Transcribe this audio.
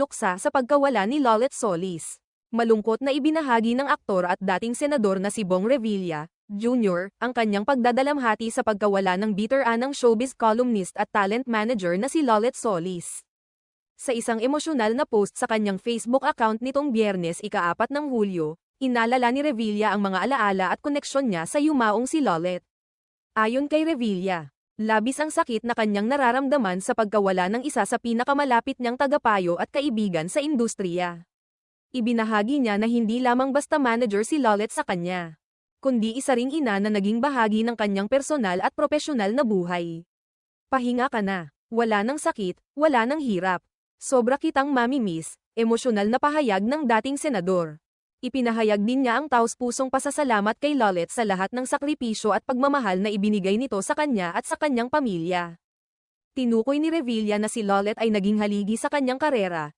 luksa sa pagkawala ni Lolet Solis. Malungkot na ibinahagi ng aktor at dating senador na si Bong Revilla, Jr., ang kanyang pagdadalamhati sa pagkawala ng bitter-anang showbiz columnist at talent manager na si Lolet Solis. Sa isang emosyonal na post sa kanyang Facebook account nitong biyernes ika-4 ng Hulyo, inalala ni Revilla ang mga alaala at koneksyon niya sa yumaong si Lolet. Ayon kay Revilla, labis ang sakit na kanyang nararamdaman sa pagkawala ng isa sa pinakamalapit niyang tagapayo at kaibigan sa industriya. Ibinahagi niya na hindi lamang basta manager si Lolet sa kanya, kundi isa ring ina na naging bahagi ng kanyang personal at propesyonal na buhay. Pahinga ka na, wala ng sakit, wala ng hirap. Sobra kitang mami-miss, emosyonal na pahayag ng dating senador. Ipinahayag din niya ang taus-pusong pasasalamat kay Lolet sa lahat ng sakripisyo at pagmamahal na ibinigay nito sa kanya at sa kanyang pamilya. Tinukoy ni Revilla na si Lolet ay naging haligi sa kanyang karera,